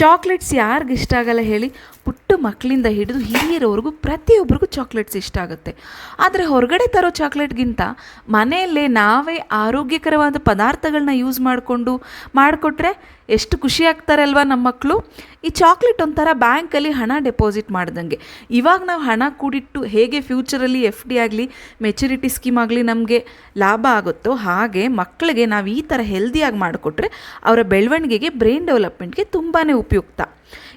Chocolates ಯಾರಿಗೆ ಇಷ್ಟ ಆಗಲ್ಲ ಹೇಳಿ ಪುಟ್ಟ ಮಕ್ಕಳಿಂದ ಹಿಡಿದು ಹಿರಿಯರವರೆಗೂ ಪ್ರತಿಯೊಬ್ಬರಿಗೂ ಚಾಕ್ಲೇಟ್ಸ್ ಇಷ್ಟ ಆಗುತ್ತೆ. ಆದರೆ ಹೊರಗಡೆ ತರೋ ಚಾಕ್ಲೇಟ್ಗಿಂತ ಮನೆಯಲ್ಲೇ ನಾವೇ ಆರೋಗ್ಯಕರವಾದ ಪದಾರ್ಥಗಳನ್ನ ಯೂಸ್ ಮಾಡಿಕೊಂಡು ಮಾಡಿಕೊಟ್ರೆ ಎಷ್ಟು ಖುಷಿ ಆಗ್ತಾರೆ ಅಲ್ವಾ ನಮ್ಮ ಮಕ್ಕಳು ಈ ಚಾಕ್ಲೇಟ್ ಒಂಥರ ಬ್ಯಾಂಕಲ್ಲಿ ಹಣ ಡೆಪಾಸಿಟ್ ಮಾಡ್ದಂಗೆ. ಇವಾಗ ನಾವು ಹಣ ಕೂಡಿಟ್ಟು ಹೇಗೆ ಫ್ಯೂಚರಲ್ಲಿ ಎಫ್ ಡಿ ಆಗಲಿ ಮೆಚುರಿಟಿ ಸ್ಕೀಮ್ ಆಗಲಿ ನಮಗೆ ಲಾಭ ಆಗುತ್ತೋ ಹಾಗೆ ಮಕ್ಕಳಿಗೆ ನಾವು ಈ ಥರ ಹೆಲ್ದಿಯಾಗಿ ಮಾಡಿಕೊಟ್ರೆ ಅವರ ಬೆಳವಣಿಗೆಗೆ ಬ್ರೈನ್ ಡೆವಲಪ್ಮೆಂಟ್ಗೆ ತುಂಬಾ ಉಪಯುಕ್ತ.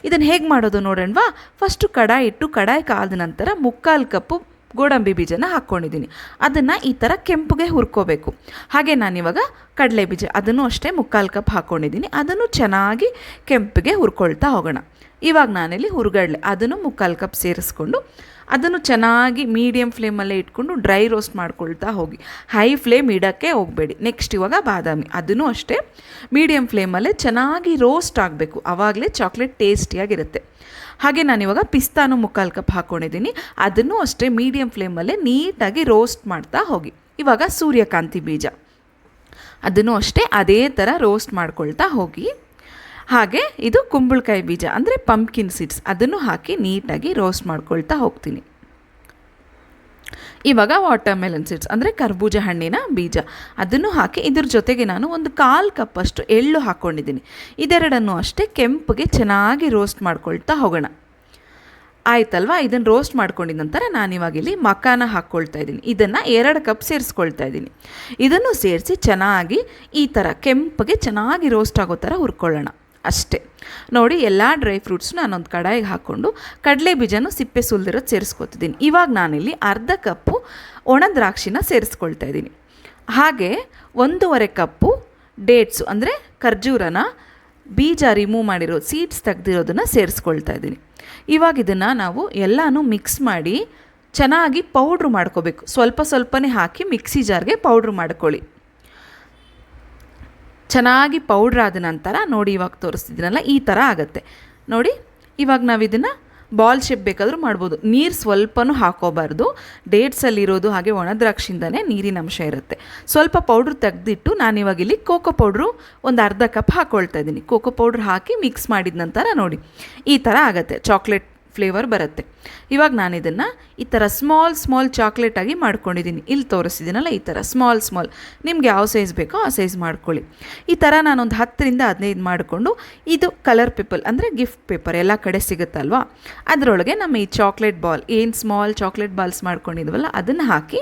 ಇದನ್ನು ಹೇಗೆ ಮಾಡೋದು ನೋಡೋಣವಾ ಫಸ್ಟು ಕಡಾಯಿ ಇಟ್ಟು ಕಡಾಯಿ ಕಾದ ನಂತರ ಮುಕ್ಕಾಲು ಕಪ್ಪು ಗೋಡಂಬಿ ಬೀಜನ ಹಾಕ್ಕೊಂಡಿದ್ದೀನಿ ಅದನ್ನು ಈ ಥರ ಕೆಂಪುಗೆ ಹುರ್ಕೋಬೇಕು. ಹಾಗೆ ನಾನಿವಾಗ ಕಡಲೆ ಬೀಜ, ಅದನ್ನು ಅಷ್ಟೇ ಮುಕ್ಕಾಲು ಕಪ್ ಹಾಕ್ಕೊಂಡಿದ್ದೀನಿ ಅದನ್ನು ಚೆನ್ನಾಗಿ ಕೆಂಪಿಗೆ ಹುರ್ಕೊಳ್ತಾ ಹೋಗೋಣ. ಇವಾಗ ನಾನಿಲ್ಲಿ ಹುರ್ಗಡ್ಲೆ, ಅದನ್ನು ಮುಕ್ಕಾಲು ಕಪ್ ಸೇರಿಸ್ಕೊಂಡು ಅದನ್ನು ಚೆನ್ನಾಗಿ ಮೀಡಿಯಮ್ ಫ್ಲೇಮಲ್ಲೇ ಇಟ್ಕೊಂಡು ಡ್ರೈ ರೋಸ್ಟ್ ಮಾಡ್ಕೊಳ್ತಾ ಹೋಗಿ. ಹೈ ಫ್ಲೇಮ್ ಇಡೋಕ್ಕೆ ಹೋಗಬೇಡಿ. ನೆಕ್ಸ್ಟ್ ಇವಾಗ ಬಾದಾಮಿ, ಅದನ್ನು ಅಷ್ಟೇ ಮೀಡಿಯಮ್ ಫ್ಲೇಮಲ್ಲೇ ಚೆನ್ನಾಗಿ ರೋಸ್ಟ್ ಆಗಬೇಕು. ಆವಾಗಲೇ ಚಾಕ್ಲೇಟ್ ಟೇಸ್ಟಿಯಾಗಿರುತ್ತೆ ಹಾಗೆ ನಾನಿವಾಗ ಪಿಸ್ತಾನು ಮುಕ್ಕಾಲು ಕಪ್ ಹಾಕ್ಕೊಂಡಿದ್ದೀನಿ ಅದನ್ನು ಅಷ್ಟೇ ಮೀಡಿಯಮ್ ಫ್ಲೇಮಲ್ಲೇ ನೀಟಾಗಿ ರೋಸ್ಟ್ ಮಾಡ್ತಾ ಹೋಗಿ. ಇವಾಗ ಸೂರ್ಯಕಾಂತಿ ಬೀಜ. ಅದನ್ನು ಅಷ್ಟೇ ಅದೇ ಥರ ರೋಸ್ಟ್ ಮಾಡ್ಕೊಳ್ತಾ ಹೋಗಿ. ಹಾಗೆ ಇದು ಕುಂಬಳಕಾಯಿ ಬೀಜ, ಅಂದರೆ ಪಂಪ್ಕಿನ್ ಸೀಡ್ಸ್ ಅದನ್ನು ಹಾಕಿ ನೀಟಾಗಿ ರೋಸ್ಟ್ ಮಾಡ್ಕೊಳ್ತಾ ಹೋಗ್ತೀನಿ. ಇವಾಗ ವಾಟರ್ ಮೆಲನ್ ಸೀಡ್ಸ್ ಅಂದರೆ ಕರ್ಬೂಜ ಹಣ್ಣಿನ ಬೀಜ, ಅದನ್ನು ಹಾಕಿ ಇದ್ರ ಜೊತೆಗೆ ನಾನು ಒಂದು ಕಾಲು ಕಪ್ಪಷ್ಟು ಎಳ್ಳು ಹಾಕ್ಕೊಂಡಿದ್ದೀನಿ ಇದೆರಡನ್ನು ಅಷ್ಟೇ ಕೆಂಪಗೆ ಚೆನ್ನಾಗಿ ರೋಸ್ಟ್ ಮಾಡ್ಕೊಳ್ತಾ ಹೋಗೋಣ. ಆಯ್ತಲ್ವಾ? ಇದನ್ನು ರೋಸ್ಟ್ ಮಾಡ್ಕೊಂಡಿದ ನಂತರ ನಾನಿವಾಗ ಇಲ್ಲಿ ಮಕಾನ ಹಾಕ್ಕೊಳ್ತಾ ಇದ್ದೀನಿ. ಇದನ್ನು ಎರಡು ಕಪ್ ಸೇರಿಸ್ಕೊಳ್ತಾ ಇದ್ದೀನಿ. ಇದನ್ನು ಸೇರಿಸಿ ಚೆನ್ನಾಗಿ ಈ ಥರ ಕೆಂಪಗೆ ಚೆನ್ನಾಗಿ ರೋಸ್ಟ್ ಆಗೋ ಥರ ಹುರ್ಕೊಳ್ಳೋಣ. ಅಷ್ಟೇ. ನೋಡಿ, ಎಲ್ಲ ಡ್ರೈ ಫ್ರೂಟ್ಸ್ ನಾನೊಂದು ಕಡಾಯಿಗೆ ಹಾಕ್ಕೊಂಡು ಕಡಲೆ ಬೀಜನೂ ಸಿಪ್ಪೆ ಸುಲ್ದಿರೋದು ಸೇರಿಸ್ಕೊತಿದ್ದೀನಿ. ಇವಾಗ ನಾನಿಲ್ಲಿ ಅರ್ಧ ಕಪ್ಪು ಒಣ ದ್ರಾಕ್ಷಿನ ಸೇರಿಸ್ಕೊಳ್ತಾ ಇದ್ದೀನಿ. ಹಾಗೆ ಒಂದೂವರೆ ಕಪ್ಪು ಡೇಟ್ಸು ಅಂದರೆ ಖರ್ಜೂರನ ಬೀಜ ರಿಮೂವ್ ಮಾಡಿರೋ ಸೀಡ್ಸ್ ತೆಗ್ದಿರೋದನ್ನು ಸೇರಿಸ್ಕೊಳ್ತಾ ಇದ್ದೀನಿ. ಇವಾಗ ಇದನ್ನು ನಾವು ಎಲ್ಲನೂ ಮಿಕ್ಸ್ ಮಾಡಿ ಚೆನ್ನಾಗಿ ಪೌಡ್ರ್ ಮಾಡ್ಕೋಬೇಕು. ಸ್ವಲ್ಪ ಸ್ವಲ್ಪನೇ ಹಾಕಿ ಮಿಕ್ಸಿ ಜಾರ್ಗೆ ಪೌಡ್ರ್ ಮಾಡ್ಕೊಳ್ಳಿ. ಚೆನ್ನಾಗಿ ಪೌಡ್ರ್ ಆದ ನಂತರ ನೋಡಿ ಇವಾಗ ತೋರಿಸ್ತಿದ್ದೀನಲ್ಲ, ಈ ಥರ ಆಗುತ್ತೆ. ನೋಡಿ, ಇವಾಗ ನಾವು ಇದನ್ನು ಬಾಲ್ ಶೇಪ್ ಬೇಕಾದರೂ ಮಾಡ್ಬೋದು. ನೀರು ಸ್ವಲ್ಪನೂ ಹಾಕೋಬಾರ್ದು. ಡೇಟ್ಸಲ್ಲಿರೋದು ಹಾಗೆ ಒಣ ದ್ರಾಕ್ಷಿಂದನೇ ನೀರಿನ ಅಂಶ ಇರುತ್ತೆ. ಸ್ವಲ್ಪ ಪೌಡ್ರ್ ತೆಗೆದಿಟ್ಟು ನಾನಿವಾಗ ಇಲ್ಲಿ ಕೋಕೋ ಪೌಡ್ರು ಒಂದು ಅರ್ಧ ಕಪ್ ಹಾಕ್ಕೊಳ್ತಾ ಇದ್ದೀನಿ. ಕೋಕೋ ಪೌಡ್ರ್ ಹಾಕಿ ಮಿಕ್ಸ್ ಮಾಡಿದ ನಂತರ ನೋಡಿ. ಈ ಥರ ಆಗುತ್ತೆ. ಚಾಕ್ಲೇಟ್ ಫ್ಲೇವರ್ ಬರುತ್ತೆ. ಇವಾಗ ನಾನು ಇದನ್ನು ಈ ಥರ ಸ್ಮಾಲ್ ಸ್ಮಾಲ್ ಚಾಕ್ಲೇಟಾಗಿ ಮಾಡ್ಕೊಂಡಿದ್ದೀನಿ ಇಲ್ಲಿ ತೋರಿಸಿದ್ದೀನಲ್ಲ ಈ ಥರ ಸ್ಮಾಲ್ ಸ್ಮಾಲ್ ನಿಮ್ಗೆ ಯಾವ ಸೈಜ್ ಬೇಕೋ ಆ ಸೈಜ್ ಮಾಡ್ಕೊಳ್ಳಿ. ಈ ಥರ ನಾನೊಂದು ಹತ್ತರಿಂದ ಹದಿನೈದು ಮಾಡಿಕೊಂಡು ಇದು ಕಲರ್ ಪೇಪರ್ ಅಂದರೆ ಗಿಫ್ಟ್ ಪೇಪರ್ ಎಲ್ಲ ಕಡೆ ಸಿಗುತ್ತಲ್ವಾ? ಅದರೊಳಗೆ ನಮ್ಮ ಈ ಚಾಕ್ಲೇಟ್ ಬಾಲ್ ಏನು ಸ್ಮಾಲ್ ಚಾಕ್ಲೇಟ್ ಬಾಲ್ಸ್ ಮಾಡ್ಕೊಂಡಿದ್ವಲ್ಲ ಅದನ್ನು ಹಾಕಿ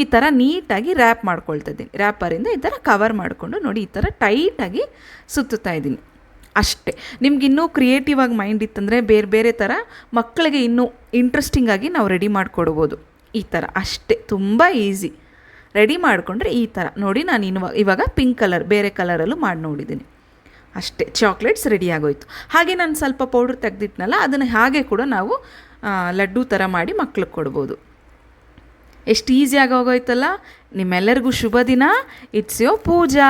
ಈ ಥರ ನೀಟಾಗಿ ರ್ಯಾಪ್ ಮಾಡ್ಕೊಳ್ತಾ ಇದ್ದೀನಿ. ರ್ಯಾಪರಿಂದ ಈ ಥರ ಕವರ್ ಮಾಡಿಕೊಂಡು ನೋಡಿ ಈ ಥರ ಟೈಟಾಗಿ ಸುತ್ತುತ್ತಾ ಇದ್ದೀನಿ. ಅಷ್ಟೇ. ನಿಮ್ಗೆ ಇನ್ನೂ ಕ್ರಿಯೇಟಿವ್ ಆಗಿ ಮೈಂಡ್ ಇತ್ತಂದರೆ ಬೇರೆ ಬೇರೆ ಥರ ಮಕ್ಕಳಿಗೆ ಇನ್ನೂ ಇಂಟ್ರೆಸ್ಟಿಂಗ್ ಆಗಿ ನಾವು ರೆಡಿ ಮಾಡಿಕೊಡ್ಬೋದು. ಈ ಥರ ಅಷ್ಟೇ, ತುಂಬ ಈಸಿ ರೆಡಿ ಮಾಡಿಕೊಂಡ್ರೆ ಈ ಥರ ನೋಡಿ ನಾನು ಇನ್ನು ಇವಾಗ ಪಿಂಕ್ ಕಲರ್ ಬೇರೆ ಕಲರಲ್ಲೂ ಮಾಡಿ ನೋಡಿದ್ದೀನಿ. ಅಷ್ಟೇ ಚಾಕ್ಲೇಟ್ಸ್ ರೆಡಿ ಆಗೋಯ್ತು. ಹಾಗೆ ನಾನು ಸ್ವಲ್ಪ ಪೌಡ್ರ್ ತೆಗೆದಿಟ್ನಲ್ಲ, ಅದನ್ನು ಹಾಗೆ ಕೂಡ ನಾವು ಲಡ್ಡು ಥರ ಮಾಡಿ ಮಕ್ಳಿಗೆ ಕೊಡ್ಬೋದು. ಎಷ್ಟು ಈಸಿಯಾಗಿ ಹೋಗೋಯ್ತಲ್ಲ ನಿಮ್ಮೆಲ್ಲರಿಗೂ ಶುಭ ದಿನ. It's your Pooja.